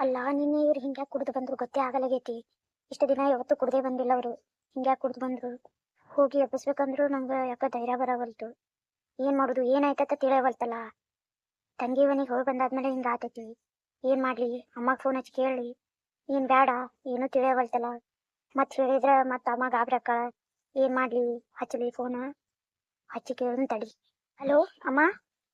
ಅಲ್ಲ, ನಿನ್ನೆ ಇವ್ರು ಹಿಂಗ್ಯಾಕ್ ಕುಡ್ದು ಬಂದ್ರು, ಗೊತ್ತೇ ಆಗಲಾಗೈತಿ. ಇಷ್ಟು ದಿನ ಯಾವತ್ತೂ ಕುಡ್ದೇ ಬಂದಿಲ್ಲ ಅವರು. ಹಿಂಗ್ಯಾಕ್ ಕುಡ್ದು ಬಂದ್ರು. ಹೋಗಿ ಎಬ್ಬಿಸ್ಬೇಕಂದ್ರು ನಂಗೆ ಯಾಕ ಧೈರ್ಯ ಬರವಲ್ತು. ಏನ್ ಮಾಡುದು, ಏನಾಯ್ತತ ತಿಳಿಯವಲ್ತಲ್ಲ. ತಂಗಿ ಮನೆಗೆ ಹೋಗಿ ಬಂದಾದ್ಮೇಲೆ ಹಿಂಗ ಆತೈತಿ. ಏನ್ ಮಾಡ್ಲಿ, ಅಮ್ಮಗ್ ಫೋನ್ ಹಚ್ಚಿ ಕೇಳಿ ಏನ್ ಬೇಡ ಏನೂ ತಿಳಿಯವಲ್ತಲ್ಲ. ಮತ್ ಹೇಳಿದ್ರ ಮತ್ ಅಮ್ಮ ಗಾಬ್ರಕ್ಕ ಏನ್ ಮಾಡ್ಲಿ, ಹಚ್ಚಲಿ ಫೋನ್ ಹಚ್ಚಿ ಕೇಳಿದ್ ತಡಿ. ಹಲೋ ಅಮ್ಮ?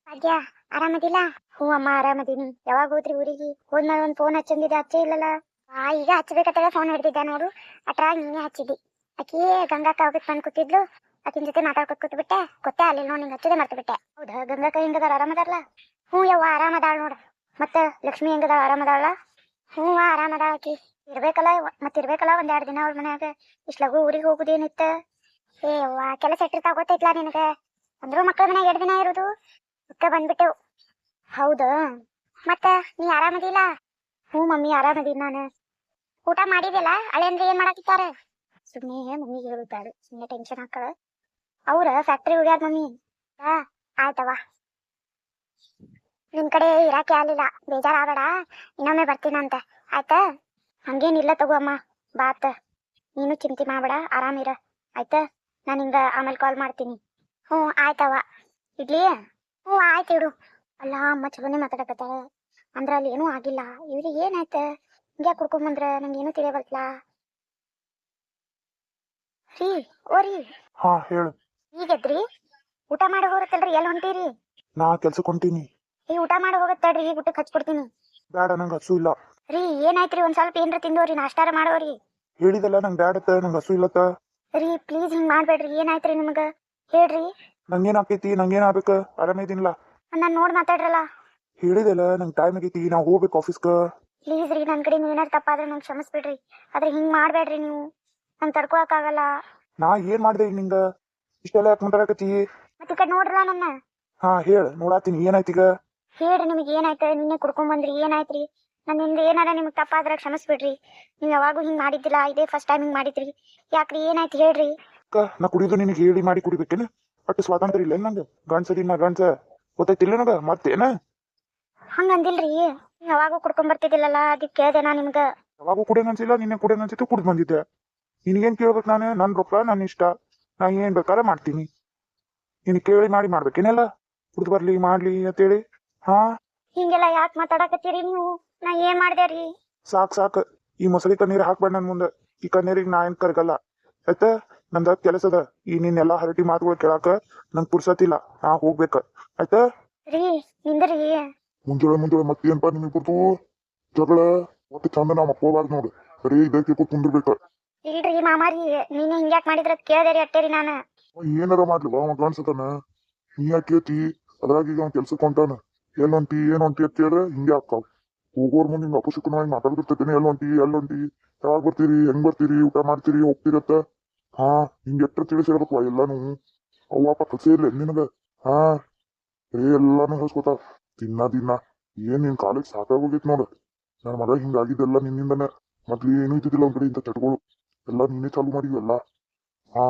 ಭಾಗ್ಯ ಆರಾಮದಿಲ್ಲ? ಹ್ಞೂ ಅಮ್ಮ, ಆರಾಮದೀನಿ. ಯಾವಾಗ ಹೋದ್ರಿ ಊರಿಗೆ? ಹೋದ್ಮೇಲೆ ಒಂದು ಫೋನ್ ಹಚ್ಚಂದಿದೆ, ಹಚ್ಚೇ ಇಲ್ಲಲ್ಲ. ಆ, ಈಗ ಹಚ್ಚಬೇಕಂತೇಳಿ ಫೋನ್ ಹಿಡ್ದಿದ್ದೆ ನೋಡು. ಅಟ್ರಾಗ ನೀನೇ ಹಚ್ಚಿದಿ. ಆಕಿ ಗಂಗಾಕ ಹೋಗಿ ಬಂದು ಕೂತಿದ್ಲು. ಆಕಿನ ಜೊತೆ ಮಾತಾಡ್ಕೊತ ಕೂತ್ಬಿಟ್ಟೆ. ಗೊತ್ತೇ ಅಲ್ಲಿಲ್ಲ ನೋಡಿ ನಿಂಗೆ ಹಚ್ಚದೆ ಮರ್ತು ಬಿಟ್ಟೆ ಹೌದಾ? ಗಂಗಾಕ ಹೆಂಗದಾರ ಆರಾಮದಾರಲ್ಲ ಹ್ಞೂ ಯವ್ವ, ಆರಾಮದಾಳ ನೋಡು. ಮತ್ತೆ ಲಕ್ಷ್ಮಿ ಹೆಂಗದಾಳ? ಆರಾಮದಾಳ ಹ್ಞೂ ಆರಾಮದಾಳ ಆಕಿ. ಇರ್ಬೇಕಲ್ಲ ಮತ್ತೆ ಇರ್ಬೇಕಲ್ಲ ಒಂದ್ ಎರಡು ದಿನ ಅವ್ರ ಮನ್ಯಾಗ. ಇಷ್ಟು ಲಘು ಊರಿಗೆ ಹೋಗುದೇನಿತ್ತ? ಏ ಕೆಲಸ ಇಟ್ಟಿರ್ತಾವ ಗೊತ್ತೈತ್ಲಾ ನಿನಗೆ? ಅಂದ್ರೂ ಮಕ್ಕಳ ಮನ್ಯಾಗ ಎರಡು ದಿನ ಇರೋದು. ಅಕ್ಕ ಬಂದ್ಬಿಟ್ಟೆವು ಹೌದಾ. ಮತ್ತ ನೀ ಆರಾಮದಿಲ್ಲ? ಹ್ಞೂ ಮಮ್ಮಿ, ಆರಾಮದೀನಿ ನಾನು. ಊಟ ಮಾಡಿದ್ಯಲ್ಲ? ಅಳೆಂದ್ರೆ ಏನ್ ಮಾಡಾಕಿತ್ತಾರ? ಸುಮ್ಮನೆ ಮಮ್ಮಿಗೆ ಹೇಳುತ್ತಾಳೆ ಸುಮ್ಮನೆ ಟೆನ್ಷನ್ ಹಾಕಳ ಅವ್ರ ಫ್ಯಾಕ್ಟ್ರಿ ಹೋಗ್ಯಾರ ಮಮ್ಮಿ. ಹಾ ಆಯ್ತವ ನಿನ್ ಕಡೆ ಇರಾಕೆ ಆಗ್ಲಿಲ್ಲ ಬೇಜಾರಾಗಬೇಡ ಇನ್ನೊಮ್ಮೆ ಬರ್ತೀನಂತ ಆಯ್ತಾ? ಹಂಗೇನಿಲ್ಲ ತಗೋ ಅಮ್ಮ ಬಾತ ನೀನು ಚಿಂತೆ ಮಾಡಬೇಡ ಆರಾಮಿರ ಆಯ್ತಾ? ನಾನು ಹಿಂಗ ಆಮೇಲೆ ಕಾಲ್ ಮಾಡ್ತೀನಿ. ಹ್ಞೂ ಆಯ್ತವ ಇಡ್ಲಿ? ಹ್ಞೂ ಆಯ್ತು ಇಡು. ಅಲ್ಲ ಅಮ್ಮ ಚಲೋನೆ ಮಾತಾಡಕತ್ತಾಳೆ. ಅಂದ್ರ ಅಲ್ಲಿ ಏನೂ ಆಗಿಲ್ಲ. ಇವ್ರಿಗೆ ಏನಾಯ್ತ? ಹಿಂಗ್ಯಾ ಕುಡ್ಕೊಂಡ್ಬಂದ್ರ ನಂಗೆ ಏನೂ ತಿಳಿಯವಲ್ತಲ್ಲ ರೀ ಓ ರೀ. ಹಾ ಹೇಳು. ಈಗದ್ರಿ ಊಟ ಮಾಡಿ ಹೋಗತ್ತಲ್ರಿ ಎಲ್ಲಿ ಹೊಂಟೀರಿ? ನಾ ಕೆಲ್ಸಕ್ಕೆ ಹೊಂಟೀನಿ. ಈ ಊಟ ಮಾಡಿ ಹೋಗತ್ತಡ್ರಿ? ಈಗ ಊಟಕ್ಕೆ ಹಚ್ಕೊಡ್ತೀನಿ ಬೇಡ ನಂಗೆ ಹಸು ಇಲ್ಲ. ರೀ ಏನಾಯ್ತ್ರಿ? ಒಂದ್ ಸ್ವಲ್ಪ ಏನ್ರ ತಿಂದೋರಿ ನಾಷ್ಟಾರ ಮಾಡೋರಿ. ಹೇಳಿದಲ್ಲ ನಂಗೆ ಬ್ಯಾಡತ್ತ ನಂಗೆ ಹಸು ಇಲ್ಲತ್ತ. ರೀ ಪ್ಲೀಸ್ ಹಿಂಗ್ ಮಾಡ್ಬೇಡ್ರಿ. ಏನಾಯ್ತ್ರಿ ನಿಮ್ಗ? ಹೇಳ್ರಿ. ನಂಗೇನ್ ಆಕೈತಿ ನಂಗೇನ್ ಆಗ್ಬೇಕ ಆರಾಮಿದ್ದೀನಿಲ್ಲ ನಾನ್ ನೋಡ್ ಮಾತಾಡ್ರಲ್ಲ. ಹೇಳಿದೆಲ್ಲ ನಂಗೆ ಟೈಮ್ ಆಗೈತಿ ನಾವು ಹೋಗ್ಬೇಕು ಆಫೀಸ್ಕ ಪ್ಲೀಸ್ ರೀ ನನ್ನ ಕಡೆ ಏನಾರು ತಪ್ಪಾದ್ರೆ ನಂಗೆ ಕ್ಷಮಿಸ್ಬಿಡ್ರಿ. ಆದ್ರೆ ಹಿಂಗ್ ಮಾಡಬೇಡ್ರಿ ನೀವು. ನಂಗೆ ತಡ್ಕೊಳಕ್ಕಾಗಲ್ಲ. ನಾ ಏನ್ ಮಾಡಿದೆ ಈಗ ನಿಂಗ? ಇಷ್ಟೆಲ್ಲ ಯಾಕೆ ಮಾತಾಡಕತ್ತಿ? ಮತ್ತೆ ಕಡೆ ನೋಡ್ರಲ್ಲ ನನ್ನ. ಹಾ ಹೇಳ ನೋಡಾತೀನಿ ಏನಾಯ್ತೀಗ ಹೇಳ್ರಿ ನಿಮಗೆ ಏನಾಯ್ತು ನಿನ್ನೆ ಕುಡ್ಕೊಂಡ್ ಬಂದ್ರಿ ಏನಾಯ್ತ್ರಿ ನನ್ನಿಂದ ಏನಾರ ನಿಮಗೆ ತಪ್ಪಾದ್ರೆ ಕ್ಷಮಿಸ್ಬಿಡ್ರಿ. ನೀವು ಯಾವಾಗೂ ಹಿಂಗ್ ಮಾಡಿದ್ದಿಲ್ಲ ಇದೇ ಫಸ್ಟ್ ಟೈಮ್ ಹಿಂಗ್ ಮಾಡಿದ್ರಿ. ಯಾಕ್ರಿ ಏನಾಯ್ತು ಹೇಳ್ರಿ? ಅಕ್ಕ ನಾ ಕುಡಿದು ನಿನಗೆ ಹೇಳಿ ಮಾಡಿ ಕುಡಿಬೇಕೇನ? ಅಟ್ಟು ಸ್ವಾತಂತ್ರ್ಯ ಇಲ್ಲ ನಂಗೆ? ಗಂಡ್ಸದಿನ ಗಂಡ್ಸ. ಗೊತ್ತೈತಿಲ್ಲ ನನಗ ಮತ್ತೇನ ಹಂಗ ಅಂದಿಲ್ರಿ. ಯಾವಾಗೂ ಕುಡ್ಕೊಂಡ್ ಬರ್ತಿದ್ದಿಲ್ಲಲ್ಲ ಅದಕ್ಕೆ ಕೇಳ್ದೆ ನಾ ನಿಮ್ಗ. ಯಾವಾಗೂ ಕುಡಿಯೋ ಅನ್ಸಿಲ್ಲ ನಿನ್ನೆ ಕುಡಿಯೋ ಅನ್ಸಿತ್ತು ಕುಡ್ದು ಬಂದಿದ್ದೆ. ನಿನಗೇನ್ ಕೇಳ್ಬೇಕು ನಾನು? ನನ್ ರೊಕ್ಕ ನನ್ನ ಇಷ್ಟ. ನಾ ಏನ್ ಬೇಕಾದ್ರೆ ಮಾಡ್ತೀನಿ. ನಿನ್ ಕೇಳಿ ಮಾಡಿ ಮಾಡ್ಬೇಕೇನೆಲ್ಲ ಕುಡ್ದು ಬರ್ಲಿ ಮಾಡ್ಲಿ ಅಂತೇಳಿ ಹಾ? ಹಿಂಗೆಲ್ಲ ಯಾಕ್ ಮಾತಾಡಕತ್ತೀರಿ ನೀವು? ನಾ ಏನ್ ಮಾಡ್ದೆ ರೀ? ಸಾಕ್ ಸಾಕ್. ಈ ಮೊಸಳಿ ಕಣ್ಣೀರ್ ಹಾಕ್ಬೇಡ ನನ್ ಮುಂದೆ. ಈ ಕಣ್ಣೀರಿಗೆ ನಾ ಏನ್ ಕರ್ಗಲ್ಲ. ಆಯ್ತ? ನಂದ ಕೆಲಸದ. ಅದ ಈ ನಿನ್ನೆಲ್ಲಾ ಹರಟಿ ಮಾತುಗಳು ಕೇಳಾಕ ನಂಗ್ ಪುರ್ಸತಿಲ್ಲ ನಾ ಹೋಗ್ಬೇಕ. ಆಯ್ತ? ರೀ ನಿಂದ್ರಿ. ಮುಂಜಾನೆ ಮುಂಜಾನೆ ಮತ್ತೇನ್ಪಾ ನಿಮಗೆ ಜಗಳ ಮತ್ತೆ ಚಂದ ನಾ ಮಕ್ಕೋಬಾರ್ದು ನೋಡು. ರೀ ಇದಕ್ಕೆ ಕೂತ್ ಕುಂದಿರ್ಬೇಕು. ಇಲ್ರಿ ಮಾಮಾರಿ ನೀನು ಹಿಂಗ್ಯಾಕ್ ಮಾಡಿದ್ರ ಕೇಳ್ದೇರಿ ಅಟ್ಟೇರಿ ನಾನು. ಅವ ಏನಾರ ಮಾಡ್ಲಿ ಬಾ ಮಗ ಕಾಣಿಸತಾನ. ನೀ ಯಾಕೆ ಕೇತಿ ಅದ್ರಾಗ ಈಗ ಅವ್ನ ಕೆಲ್ಸಕ್ಕೆ ಹೊಂಟಾನ. ಎಲ್ ಹೊಂಟಿ ಏನ್ ಹೊಂಟಿ ಅಂತ ಕೇಳಿದ್ರೆ ಹಿಂಗೆ ಆಗ್ತಾವ. ಹೋಗೋರ್ ಮುಂದೆ ಹಿಂಗ್ ಅಪಶಕುನವಾಗಿ ಮಾತಾಡ್ತಿರ್ತೇನೆ ಎಲ್ಲಿ ಹೊಂಟಿ ಹೊಂಟಿ ಯಾವಾಗ ಬರ್ತೀರಿ ಹೆಂಗ್ ಬರ್ತೀರಿ ಊಟ ಮಾಡ್ತೀರಿ ಹೋಗ್ತೀರತ್ತ ಹಾ ಹಿಂಗೆ ಎಟ್ಟ ತಿಳಿಸಿರ್ಬೇಕು ಎಲ್ಲಾನು. ಅವ್ವಾಪ ಇಲ್ಲ ನಿನಗ. ಹಾ. ಏ ಎಲ್ಲಾನು ಹೇಳ್ಸ್ಕೊತಾವ ದಿನ ದಿನ. ಏನ್ ನಿನ್ ಕಾಲೇಜ್ ಸಾಕಾಗೋಗಿತ್ ನೋಡ. ನನ್ನ ಮಗ ಹಿಂಗಾಗಿದ್ದೆಲ್ಲ ನಿನ್ನಿಂದನೇ. ಮೊದ್ಲು ಏನೂ ಇದ್ದಿದ್ದಿಲ್ಲ ಒಂದ್ ಕಡೆ ಇಂಥ ಚಟಗಳು. ಎಲ್ಲ ನೀನೇ ಚಾಲು ಮಾಡಿದ್ವಲ್ಲ ಹಾ.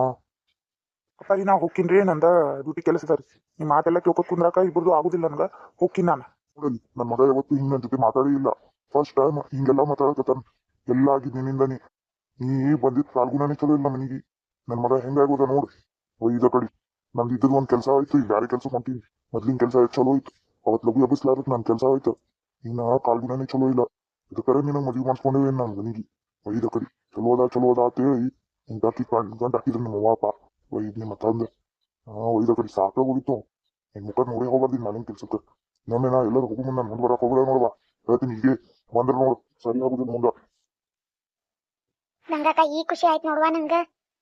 ಸರಿ ನಾ ಹೋಗ್ಕಿನ್ರಿ ನಂದ ಡ್ಯೂಟಿ ಕೆಲಸ ಸರಿ ನಿಮ್ ಮಾತೆಲ್ಲ ಕೇಳ್ಕೊ ಕುಂದ್ರಾಕ ಇಬ್ಬರದು ಆಗುದಿಲ್ಲ ನನ್ಗ. ಹೋಗ್ತೀನಿ ನಾನು. ನೋಡಲಿ ನನ್ನ ಮಗ ಯಾವತ್ತು ಹಿಂಗ್ ನನ್ ಜೊತೆ ಮಾತಾಡೇ ಇಲ್ಲ. ಫಸ್ಟ್ ಟೈಮ್ ಹಿಂಗೆಲ್ಲ ಮಾತಾಡಕತ್ತಾನ. ಎಲ್ಲ ಆಗಿದ್ ನಿನ್ನಿಂದನೇ. ನೀ ಬಂದಿದ್ ಪಾಲ್ಗುಣನೇ ಚಲೋ ಇಲ್ಲ ಮನಿಗೆ. ನನ್ನ ಮಗ ಹೆಂಗಾಗೋದ ನೋಡು. ಒಯ್ದ ಕಡಿ. ನಂದು ಇದ್ದದ ಒಂದ್ ಕೆಲಸ ಆಯ್ತು, ಈಗ ಬ್ಯಾರೆ ಕೆಲಸ ಹೊಂಟೀನಿ. ಮೊದ್ಲಿನ ಕೆಲಸ ಚಲೋ ಆಯ್ತು. ಅವತ್ ಲಘು ಎಬ್ಬಿಸ್ಲಾರ್ದಕ್ ನನ್ ಕೆಲಸ ಆಯ್ತು. ಇನ್ನ ಕಾಲ್ಗುಣನೇ ಚಲೋ ಇಲ್ಲ. ಇದಕ್ಕರ ನಿನಗ್ ಮದ್ವಿ ಮಾಡ್ಸ್ಕೊಂಡೇವೆ ನಾನು ನನಗೆ ಒಯ್ದ ಕಡಿ. ಚಲೋ ಅದ ಚಲೋ ಅದ ಅಂತ ಹೇಳಿ ಹಿಂಗ್ ಹಾಕಿ ಗಂಟ ಹಾಕಿದ್ರು ನಮ್ಮ ಅವ್ವ ಒಯ್ದ್ ನಿಮ್ಮ ತಂದ. ಒಯ್ದ ಕಡಿ ಸಾಕಾಗೋಗಿತ್ತು ನಿನ್ ಮುಖ ನೋಡೇ ಹೋಗ್ಬಾರ್ದು ಮನೆ ಕೆಲ್ಸಕ್ಕೆ. ಇನ್ನೊಮ್ಮೆ ನಾ ಎಲ್ಲರೂ ಹೋಗು ಮುಂದೆ ಮುಂದೆ ಬರಕ್ ಹೋಗ್ಬೇಡ ನೋಡುವ ಹೇಳ್ತೀನಿ ಹೀಗೆ. ಬಂದ್ರೆ ನೋಡು. ಸರಿ ಆಗುದಿಲ್ಲ ಮುಂದೆ. ನಂಗಾಕ ಈ ಖುಷಿ ಆಯ್ತು ನೋಡುವ ನಂಗ?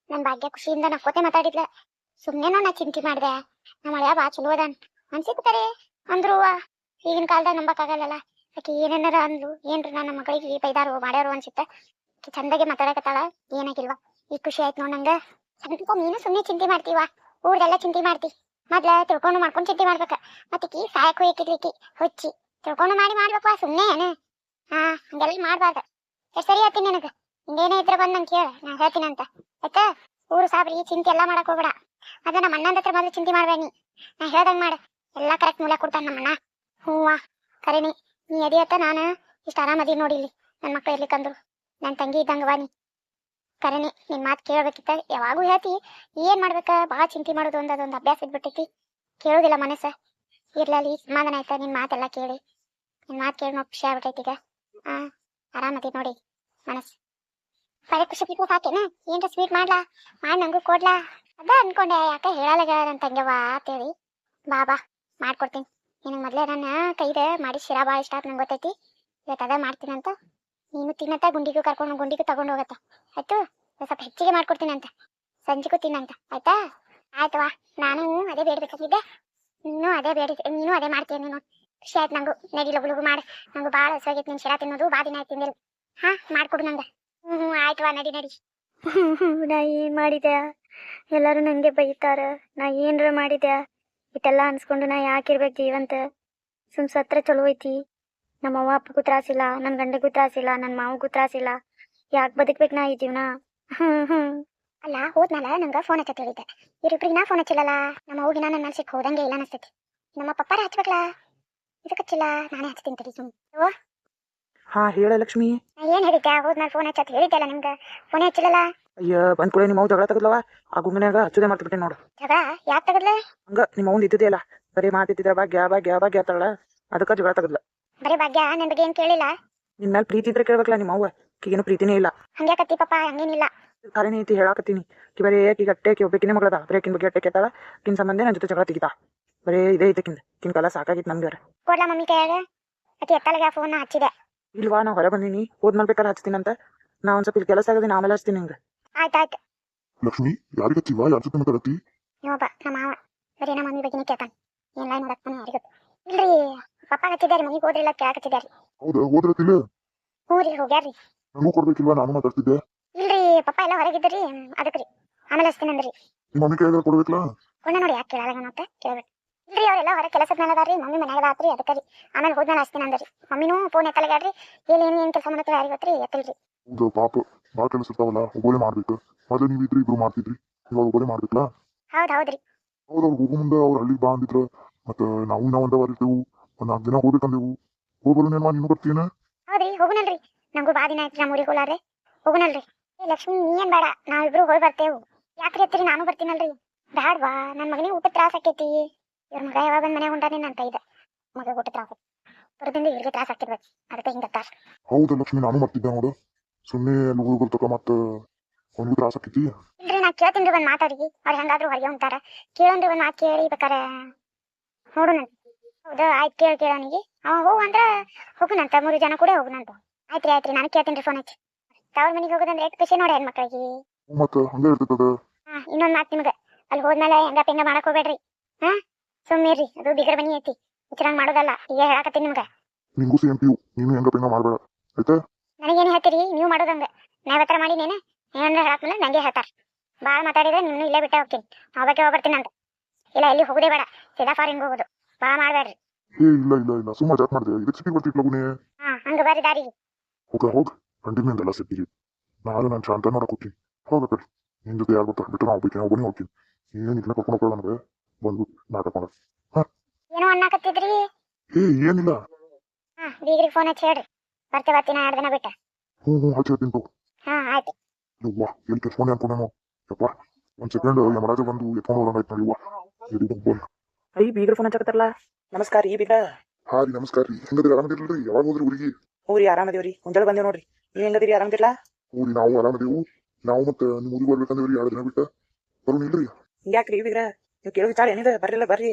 ನನ್ ಭಾಗ್ಯ ಖುಷಿಯಿಂದ ನಕ್ಕೋತೆ ಮಾತಾಡಿದ್ಲ. ಸುಮ್ಮನೆ ನಾ ಚಿಂತೆ ಮಾಡ್ದೆ. ನಮ್ಮ ಹಳೆಯ ಬಾ, ಚಲೋ ಅದನ್. ಅನ್ಸಿಕ್ತಾರೆ ಅಂದ್ರು ಈಗಿನ ಕಾಲದಾಗ ನಂಬಕ್ಕಾಗಲ್ಲಲ್ಲ ಆಕೆ ಏನೇನಾರ ಅಂದ್ಲು? ಏನ್ರ ನನ್ನ ಮಗಳಿಗೆ ಬೈದಾರು ಮಾಡ್ಯಾರು ಅನ್ಸಿತ್ತ? ಆಕಿ ಚಂದಾಗೆ ಮಾತಾಡಕತ್ತಾಳ? ಏನಾಗಿಲ್ವಾ? ಈ ಖುಷಿ ಆಯ್ತು ನೋಡ್ ನಂಗ. ಅದಕ್ಕ ನೀನು ಸುಮ್ಮನೆ ಚಿಂತೆ ಮಾಡ್ತೀವ ಊರ್ದೆಲ್ಲ ಚಿಂತೆ ಮಾಡ್ತಿ. ಮೊದ್ಲ ತಿಳ್ಕೊಂಡು ಮಾಡ್ಕೊಂಡು ಚಿಂತೆ ಮಾಡ್ಬೇಕ. ಮತ್ತಿಕಿ ಸಾಯಕ್ ಹೋಯ್ಕಿದ್ಲಿಕ್ಕಿ ಹುಚ್ಚಿ. ತಿಳ್ಕೊಂಡು ಮಾಡಿ ಮಾಡ್ಬೇಕವಾ ಸುಮ್ನೆ. ಏನು ಹಾ, ಹಂಗೆಲ್ಲ ಮಾಡ್ಬಾರ್ದ. ಎಷ್ಟು ಸರಿ ಹೇಳ್ತೀನಿ ನನಗ? ಹಿಂಗೇನೇ ಇದ್ರೆ ಬಂದ್ ನಂಗೆ ಕೇಳ ನಾ ಹೇಳ್ತೀನಿ ಅಂತ. ಆಯ್ತಾ? ಊರು ಸಾಬ್ರಿ ಚಿಂತೆ ಎಲ್ಲ ಮಾಡಕ್ ಹೋಗ್ಬೇಡ. ಅದ ನಮ್ಮ ಅಣ್ಣನ ಹತ್ರ ಮೊದಲು ಚಿಂತೆ ಮಾಡ್ಬೇಡ ನೀ. ನಾ ಹೇಳ್ದಂಗ್ ಮಾಡ. ಎಲ್ಲ ಕರೆಕ್ಟ್ ಮೂಲ ಕೊಡ್ತಾನ ನಮ್ಮ ಅಣ್ಣ. ಹೂವ ಕರೆನಿ ನೀ ಎದಿಯತ್ತ ನಾನು ಇಷ್ಟು ಆರಾಮದಿ ನೋಡಿ ಇಲ್ಲಿ ನನ್ನ ಮಕ್ಳು ಇರ್ಲಿಕ್ಕಂದ್ರು. ನನ್ನ ತಂಗಿ ಇದ್ದಂಗ ವಾನಿ ಕರೆನಿ ನಿನ್ ಮಾತು ಕೇಳ್ಬೇಕಿತ್ತ? ಯಾವಾಗೂ ಹೇಳ್ತಿ. ಏನ್ ಮಾಡ್ಬೇಕ? ಭಾಳ ಚಿಂತೆ ಮಾಡೋದು ಒಂದು ಅದೊಂದು ಅಭ್ಯಾಸ ಇದ್ಬಿಟ್ಟೈತಿ. ಕೇಳೋದಿಲ್ಲ ಮನಸ್ಸ. ಇರ್ಲಲ್ಲಿ, ಸಮಾಧಾನ ಆಯ್ತಾ? ನಿನ್ ಮಾತೆಲ್ಲ ಕೇಳಿ. ನಿನ್ ಮಾತು ಕೇಳಿ ನೋಡಿ ಖುಷಿ ಆಗ್ಬಿಟ್ಟೈತಿ ಈಗ. ಹಾ ಆರಾಮದಿ ನೋಡಿ ಮನಸ್ಸು. ಬರೀ ಖುಷಿ ಬಿಟ್ಟು ಹಾಕೇನ ಏನ್ರ ಸ್ವೀಟ್ ಮಾಡ್ಲಾ? ಮಾಡಿ ನಂಗೂ ಕೊಡ್ಲಾ? ಅದ ಅನ್ಕೊಂಡೆ, ಯಾಕೆ ಹೇಳಲ್ಲ ನನ್ನ ತಂಗ್ಯವ್ವ ಅಂತೇಳಿ. ಬಾ ಬಾ, ಮಾಡ್ಕೊಡ್ತೀನಿ. ನಿನಗೆ ಮೊದಲೇ ನನ್ನ ಕೈದ ಮಾಡಿ ಶಿರಾ ಭಾಳ ಇಷ್ಟ ಆಯ್ತು ನಂಗೆ ಗೊತ್ತೈತಿ. ಇವತ್ತು ಅದ ಮಾಡ್ತೀನಂತ. ನೀನು ತಿನ್ನತ್ತ, ಗುಂಡಿಗೂ ಕರ್ಕೊಂಡು ಗುಂಡಿಗೂ ತಗೊಂಡು ಹೋಗತ್ತ. ಆಯ್ತು? ಸ್ವಲ್ಪ ಹೆಚ್ಚಿಗೆ ಮಾಡ್ಕೊಡ್ತೀನಂತ. ಸಂಜೆಗೂ ತಿನ್ನಂತ. ಆಯ್ತಾ? ಆಯ್ತವಾ ನಾನು ಅದೇ ಬೇಡಬೇಕಾಗಿದ್ದೆ. ನೀನು ಅದೇ ಬೇಡ ನೀನು ಅದೇ ಮಾಡ್ತೀಯ ನೀನು. ಖುಷಿ ಆಯ್ತು ನಂಗು. ನಡಿ ಲಗು ಲಗು ಮಾಡಿ. ನಂಗೆ ಭಾಳ ಹಸುವಾಗೈತೆ ನಿನ್ ಶಿರಾ ತಿನ್ನೋದು. ಬಾ ದಿನ ಆಯ್ತು ತಿಂದಿಲ್ಲ ಹಾಂ, ಮಾಡ್ಕೊಡು ನಂಗೆ. ಹ್ಞೂ ಆಯ್ತವಾ ನಡಿ ನಡಿ. ನಾ ಏನ್ ಮಾಡಿದೆ ಎಲ್ಲರೂ ನಂಗೆ ಬೈತಾರ. ನಾ ಏನ್ರ ಮಾಡಿದೆ ಇಟ್ಟೆಲ್ಲ ಅನ್ಸ್ಕೊಂಡು ನಾ ಯಾಕಿರ್ಬೇಕು ಜೀವಂತ? ಸುಮ್ ಸತ್ರ ಚಲೋ ಐತಿ. ನಮ್ಮ ಅವ್ವ ಅಪ್ಪಗೂ ತ್ರಾಸಿಲ್ಲ ನನ್ನ ಗಂಡಗೂ ತ್ರಾಸಿಲ್ಲ ನನ್ನ ಮಾವಗೂ ತ್ರಾಸಿಲ್ಲ ಯಾಕೆ ಬದುಕ್ಬೇಕು ನಾ ಈ ಜೀವನ? ಅಲ್ಲ ಹೋದ್ನಲ್ಲ ನಂಗೆ ಫೋನ್ ಹಚ್ಚತ್ ಹೇಳಿದ್ದೆ. ಇವ್ರಿಬ್ರಿಗೆ ನಾ ಫೋನ್ ಹಚ್ಚಿಲ್ಲಲ್ಲ? ನಮ್ಮ ಅವ್ಗಿನ ನನ್ನ ಮೇಲೆ ಸಿಕ್ ಹೋದಂಗೆ ಇಲ್ಲ ಅನಿಸ್ತೈತಿ. ನಮ್ಮ ಪಪ್ಪಾರ ಹಚ್ಬೇಕಲ್ಲ? ಇದಕ್ಕೆ ಹಚ್ಚಿಲ್ಲ ನಾನೇ ಹಚ್ತೀನಿ ತಡಿ ಸುಮ್. ಓ ಹಾ ಹೇಳ ಲಕ್ಷ್ಮಿ. ಏನು ಹೇಳಿದ್ದೆ ಹೋದ್ಮೇಲೆ ಫೋನ್ ಹಚ್ಚತ್. ಹೇಳಿದ್ದೆಲ್ಲ ನಿಮ್ಗೆ? ಫೋನ್ ಹಚ್ಚಲಿಲ್ಲ ಅಯ್ಯ ಬಂದ್ ಕೂಡ ನಿಮ್ಮ ಅವ್ವ ಜಗಳ ತಗದ್ಲವ ಆ ಗುಂಗನ್ಯಾಗ ಹಚ್ಚುದೇ ಮಾಡ್ತಿಬಿಟ್ಟೆ ನೋಡು. ಜಗಳ? ಯಾಕೆ ತಗದ್ಲ? ಹಂಗ ನಿಮ್ಮ ಅವ್ನ್ ಇದ್ದಿದ್ದೇ ಇಲ್ಲ ಬರೀ ಮಾತಿದ್ರ ಭಾಗ್ಯ ಭಾಗ್ಯ ಭಾಗ್ಯ ಆತಾಳ ಅದಕ್ಕ ಜಗಳ ತಗದ್ಲ. ಬರೀ ಭಾಗ್ಯ? ನನ್ ಬಗ್ಗೆ ಏನ್ ಕೇಳಿಲ್ಲ? ನಿನ್ ಮೇಲೆ ಪ್ರೀತಿ ಇದ್ರೆ ಕೇಳ್ಬೇಕಲ್ಲ ನಿಮ್ಮ ಅವ್ವ ಈಗೇನು ಪ್ರೀತಿನೇ ಇಲ್ಲ. ಹಂಗ್ಯಾಕತ್ತಿ ಪಪ್ಪ ಹಂಗೇನಿಲ್ಲ. ಕರೆನೇ ಐತಿ ಹೇಳಾಕತ್ತೀನಿ. ಕಿ ಬರೀ ಈಗ ಅಟ್ಟೆ ಕಿ ಒಬ್ಬಕಿನೇ ಮಗಳದ ಬರೀ ಆಕಿನ ಬಗ್ಗೆ ಅಟ್ಟೆ ಕೇಳ್ತಾಳ. ಕಿನ್ ಸಂಬಂಧ ನನ್ನ ಜೊತೆ ಜಗಳ ತೆಗಿತಾ ಬರೀ ಇದೇ ಐತಕಿಂದ ಕಿನ್ ಕಾಲ ಸಾಕಾಗಿತ್ತು ನಮ್ಗೆ ಕೊಡ್ಲಾ ಮಮ್ಮಿ ಕೈಯಾಗ? ಅತಿ ಎತ್ತಲಗ ಫೋನ್ ಹಚ್ಚಿದೆ. ಇಲ್ವಾ ನಾ ಹೊರ ಬಂದೀನಿ ಹೋದ್ಮೇಲೆ ಬೇಕಾದ್ರೆ ಹಚ್ತೀನಂತ ನಾ ಒಂದ್ ಸ್ವಲ್ಪ ಇಲ್ಲಿ ಕೆಲಸ ಆಗದೆ ಆಮೇಲೆ ಹಚ್ತೀನಿ ನಿಂಗೆ. ಆಯ್ತು ಲಕ್ಷ್ಮಿ ಯಾರಿಗೆ ಹಚ್ಚಿವ ಯಾರ ಜೊತೆ ಮಾತಾಡತ್ತಿ ನಮ್ಮ ಮಾವ. ಬರೀ ನಮ್ಮ ಮಮ್ಮಿ ಬಗ್ಗೆನೇ ಕೇಳ್ತಾನೆ. ಏನ್ ಲೈನ್ ಯಾರಿಗೂ ಇಲ್ರಿ ಪಪ್ಪ ಹಚ್ಚಿದ್ಯಾರಿ ಮನೆಗೆ ಹೋದ್ರಿಲ್ಲ ಕೇಳಕ್ ಹೌದು ಹೌದಾ ಹೋದ್ರತಿಲ್ಲ ಹ್ಞೂ ರೀ ಹೋಗ್ಯಾರ್ರಿ. ನನಗೂ ಕೊಡ್ಬೇಕಿಲ್ವಾ? ನಾನು ಮಾತಾಡ್ತಿದ್ದೆ. ಇಲ್ರಿ ಪಪ್ಪ ಎಲ್ಲ ಹೊರಗಿದ್ರಿ ಅದಕ್ಕೆ ರೀ. ಆಮೇಲೆ ಹಚ್ತೀನಿ ಅಂದ್ರಿ. ನಿಮ್ಮ ಮಮ್ಮಿ ಕೈಯಾಗ ಕೊಡ್ಬೇಕಲ್ಲ ಕೊಂಡ ನೋಡಿ ಯಾಕೆ ಕೇಳಲ್ಲ ಮತ್ತೆ? ಕೇಳ್ಬೇಕು. ಇಲ್ರಿ ಅವರೆಲ್ಲ ಹೊರ ಕೆಲಸದ ಮೇಲೆ ಅದಾರಿ ಮಮ್ಮಿ ಮನ್ಯಾಗ ಆತ್ರಿ ಅದಕ್ಕೆ ರೀ. ಆಮೇಲೆ ಹೋದ್ಮೇಲೆ ಹಚ್ತೀನಿ ಅಂದ್ರಿ ಮಮ್ಮಿನೂ ಫೋನ್ ಎತ್ತಲಗ್ಯಾಡ್ರಿ ಇಲ್ಲಿ ಏನ್ ಏನ್ ಕೆಲಸ ಮಾಡ್ತೀವಿ ಯಾರಿಗೆ ಗೊತ್ತ್ರಿ? ಎತ್ತಲ್ರಿ ಹೌದು ಪಾಪ ಭಾಳ ಕೆಲಸ ಇರ್ತಾವಲ್ಲ ಒಬ್ಬರೇ ಮಾಡ್ಬೇಕು. ಮೊದಲು ನೀವು ಇದ್ರಿ ಇಬ್ರು ಮಾಡ್ತಿದ್ರಿ. ಇವಾಗ ಒಬ್ಬರೇ ಮಾಡ್ಬೇಕಲ್ಲ? ಹೌದು ಹೌದ್ರಿ ಹೌದು ಅವ್ರು ಹೋಗೋ ಮುಂದೆ ಅವ್ರ ಹಳ್ಳಿಗೆ ಬಾ ಅಂದಿದ್ರ ಮತ್ತ ನಾವು ನಾವು ಒಂದ ಬರ್ತೇವು ಒಂದ್ ನಾಲ್ಕು ದಿನ ಹೋಗ್ಬೇಕಂದೇವು. ಹೋಗ್ಬರು ನೇನ್ವಾ ನೀನು ಬರ್ತೀನ ಹೌದ್ರಿ ಹೋಗುನಲ್ರಿ ನಂಗೂ ಬಾ ದಿನ ಆಯ್ತು ನಮ್ಮ ಊರಿಗೆ ಹೋಗಲಾರ್ರಿ ಹೋಗುನಲ್ರಿ ಏ ಲಕ್ಷ್ಮಿ ನೀ ಏನ್ ಬೇಡ. ನಾವಿಬ್ರು ಹೋಗಿ ಬರ್ತೇವು. ಯಾಕ್ರಿ ಹತ್ತಿರಿ ನಾನು ಬರ್ತೀನಲ್ರಿ. ಬ್ಯಾಡ್ವಾ ನನ್ನ ಮಗನಿಗೆ ಊಟ ತ್ರಾಸ ಆಕೈತಿ. ಇವ್ರ ಮಗ ಯಾವಾಗ ಬಂದ್ ಮನೆ ಹೊಂಟಾನೆ ಅಂತ ಇದೆ. ಮಗ ಊಟ ತ್ರಾಸ ಬರೋದ್ರಿಂದ ಇವ್ರಿಗೆ ತ್ರಾಸ ಆಗ್ತಿರ್ಬೇಕು ಅದಕ್ಕೆ ಹಿಂಗತ್ತಾರ ಹೌದಾ ಲಕ್ಷ್ಮಿ ನಾನು ಮರ್ತಿದ್ದೆ ನೋಡು. ಸುಮ್ಮನೆ ಊರಿಗೆ ಬರ್ತಕ ಮತ್ತ ಅವ್ನಿಗೂ ತ್ರಾಸ ಆಕೈತಿ ಇಲ್ರಿ ನಾ ಕೇಳ್ತೀನಿ ಒಂದ್ ಮಾತಾಡಿ ಅವ್ರು ಹೆಂಗಾದ್ರೂ ಹೊರಗೆ ಹೊಂಟಾರ. ಕೇಳೋನ್ರಿ ಒಂದ್ ಮಾತು ಕೇಳಿ ಬೇಕಾರೆ ನೋಡೋಣ ಹೌದು? ಆಯ್ತು ಕೇಳಿ ಕೇಳೋನಿಗೆ ಅವ ಹೋಗು ಅಂದ್ರ ಹೋಗುನಂತ ಮೂರು ಜನ ಕೂಡ ಹೋಗುನಂತ ಆಯ್ತ್ರಿ ಆಯ್ತ್ರಿ ನಾನು ಕೇಳ್ತೀನಿ ಫೋನ್ ಹಚ್ಚಿ. ತವ್ರ ಮನೆಗೆ ಹೋಗೋದಂದ್ರೆ ಎಷ್ಟು ಖುಷಿ ನೋಡಿ ಹೆಣ್ಮಕ್ಳಿಗೆ. ಮತ್ತ ಹಂಗೆ ಇರ್ತದ ಹಾ ಇನ್ನೊಂದ್ ಮಾತು ನಿಮಗೆ. ಅಲ್ಲಿ ಹೋದ್ಮೇಲೆ ಹೆಂಗ ಪೆಂಗ ಮಾಡಕ್ ಹೋಗ್ಬೇಡ್ರಿ. ಹಾ? ಸುಮ್ಮನಿರ್ರಿ ಅದು ಬಿಗರ್ ಬನ್ನಿ ಐತಿ. ಚೆನ್ನಾಗಿ ಮಾಡೋದಲ್ಲ ಈಗ ಹೇಳಾಕತ್ತೀನಿ ನಿಮ್ಗೆ. ನಿಂಗೂ ಸೇಮ್ ಪಿಯು ನೀನು ಹೆಂಗ ಪೇನ ಮಾಡಬೇಡ. ಆಯ್ತಾ? ನನಗೇನು ಹೇಳ್ತೀರಿ ನೀವು ಮಾಡೋದಂಗ ನಾವು ಹತ್ರ ಮಾಡಿನೇನೆ ಏನಂದ್ರೆ ಹೇಳಾಕ್ಮೇಲೆ ನಂಗೆ ಹೇಳ್ತಾರ. ಭಾಳ ಮಾತಾಡಿದ್ರೆ ನಿಮ್ಮನ್ನು ಇಲ್ಲೇ ಬಿಟ್ಟೆ ಹೋಗ್ತೀನಿ. ಅವಕ್ಕೆ ಹೋಗ್ಬರ್ತೀನಿ ಅಂತ. ಇಲ್ಲ ಎಲ್ಲಿ ಹೋಗೋದೇ ಬೇಡ. ಸೀದಾ ಫಾರಿಂಗ್ ಹೋಗೋದು. ಭಾಳ ಮಾಡಬೇಡ್ರಿ ಏ ಇಲ್ಲ ಇಲ್ಲ ಇಲ್ಲ. ಸುಮ್ಮ ಜಾಕ್ ಮಾಡಿದೆ. ಇದು ಸಿಟಿ ಬರ್ತಿತ್ತು ಲಗುನೆ? ಹಾ ಹಂಗ ಬಾರಿ ದಾರಿಗೆ ಹೋಗ ಹೋಗ್. ಕಂಟಿನ್ಯೂ ಅಂತಲ್ಲ ಸಿಟ್ಟಿಗೆ ನಾನು ನಾನು ಶಾಂತ ನೋಡಕ್ ಹೋಗ್ತೀನಿ. ಹೋಗ ಕಡೆ ನಿನ್ ಜೊತೆ ಯಾರು ಬರ್ತಾರೆ ಬಿಟ್ಟು ನಾವು ಹೋಗ್ತೀನಿ ಒಬ್ಬನೇ ಹೋಗ್ತೀನಿ. ಏನು ಇಲ್ಲ ಕರ್ಕೊಂಡು ಹೋಗೋಣ ನನಗೆ. ಮಾಡ ಏನೋ ಅನ್ನಕತ್ತಿದ್ರಿ? ಏ ಏನಿಲ್ಲ. ಹಾ ಬೀಗ್ರಿಗೆ ಫೋನ್ ಹಚ್ಚಿ ಹೇಳ್ರಿ. ಬರ್ತೇವೆ ಹತ್ತಿನ ಎರಡು ದಿನ ಬಿಟ್ಟ. ಹ್ಞೂ ಹ್ಞೂ ಹಚ್ಚಿ ಹೇಳ್ತೀನಿ ತಗೋ. ಹಾ ಆಯ್ತು. ಯವ್ವ ಎಲ್ಲಿ ಕೆಸ್ಕೊಂಡೆ ಅನ್ಕೊಂಡೇನು. ಯಪ್ಪ ಒಂದು ಸೆಕೆಂಡ್ ಯಮರಾಜ ಬಂದು ಎತ್ಕೊಂಡು ಹೋದಂಗಾಯ್ತು ಆಯ್ತು ನೋಡಿವ್ವ ಎಲ್ಲಿ ಬಂದು ಅಯ್ಯ ಬೀಗ್ರ ಫೋನ್ ಹಚ್ಚಕತ್ತಾರಲ್ಲ. ನಮಸ್ಕಾರ ಈ ಬೀಗ್ರ. ಹಾ ರೀ ನಮಸ್ಕಾರ ರೀ. ಹೆಂಗದ್ರಿ ಆರಾಮದಿರಲ್ರಿ ಯಾವಾಗ ಹೋದ್ರಿ ಊರಿಗೆ? ಊರಿ ಆರಾಮದೇವ್ರಿ. ಮುಂಜಾನೆ ಬಂದೇವ್ ನೋಡ್ರಿ. ನೀವ್ ಹೆಂಗದಿರಿ ಆರಾಮದಿರ್ಲಾ? ಊರಿ ನಾವು ಆರಾಮದೇವು. ನಾವು ಮತ್ತೆ ನಿಮ್ಮ ಊರಿಗೆ ಬರ್ಬೇಕಂದೇವ್ರಿ ಎರಡು ದಿನ ಬಿಟ್ಟ. ಬರೋಣ ಇಲ್ರಿ? ಯಾಕ್ರಿ ಬೀಗ್ರ? ನೀವು ಕೇಳೋ ವಿಚಾರ ಏನಿದೆ ಬರ್ರಿಲ್ಲ ಬರ್ರಿ.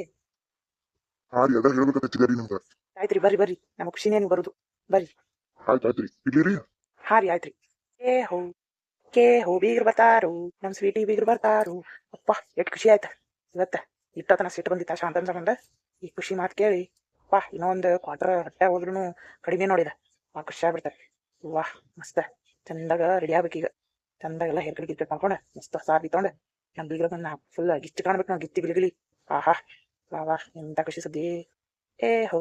ಹಾರಿ ರೀ ಅದ ಹೇಳ್ಬೇಕಂತ ಹಚ್ಚಿದೆ ರೀ ನಿಮ್ಗೆ? ಆಯ್ತ್ರಿ ಬರ್ರಿ ಬರ್ರಿ. ನಮ್ಮ ಖುಷಿನೇ ನೀವು ಬರುದು. ಆಯ್ತು ಆಯ್ತು ರೀ. ಇಡ್ಲಿ ರೀ? ಹಾ ರೀ ಆಯ್ತ್ರಿ. ಏ ಹೋ ಕೇ ಹೋ ಬೀಗ್ರ ಬರ್ತಾರು ನಮ್ಮ ಸ್ವೀಟಿ ಬೀಗ್ರ ಬರ್ತಾರು. ಅಪ್ಪ ಎಷ್ಟು ಖುಷಿ ಆಯ್ತ. ಇವತ್ತ ಇಟ್ಟತನ ಸಿಟ್ಟು ಬಂದಿತ್ತ ಶಾಂತನ್ ಸಂಬಂಧ ಈ ಖುಷಿ ಮಾತು ಕೇಳಿ ಅಪ್ಪ ಇನ್ನೊಂದು ಕ್ವಾರ್ಟರ್ ಹೊಟ್ಟೆ ಹೋದ್ರೂ ಕಡಿಮೆ ನೋಡಿದ. ಆ ಖುಷಿ ಆಗ್ಬಿಡ್ತಾರೆ. ವಾಹ್ ಮಸ್ತ. ಚಂದಾಗ ರೆಡಿ ಆಗ್ಬೇಕೀಗ ಚಂದಾಗೆಲ್ಲ ಹೇರ್ ಕಡೆ ಗಿಟ್ಟು ಮಾಡ್ಕೊಂಡು ಮಸ್ತ್ ಸಾರಿ ತೊಗೊಂಡು ನಮ್ಮ ಬೀಗ್ರ ನಾ ಫುಲ್ ಗಿಚ್ಚಿ ಕಾಣ್ಬೇಕು ನಾವು ಗಿತ್ತಿ ಗಿಲಿಗಿಲಿ ಆಹಾ ವಾ ವಾ ಎಂತ ಖುಷಿ ಸುದ್ದಿ ಏ ಹೋ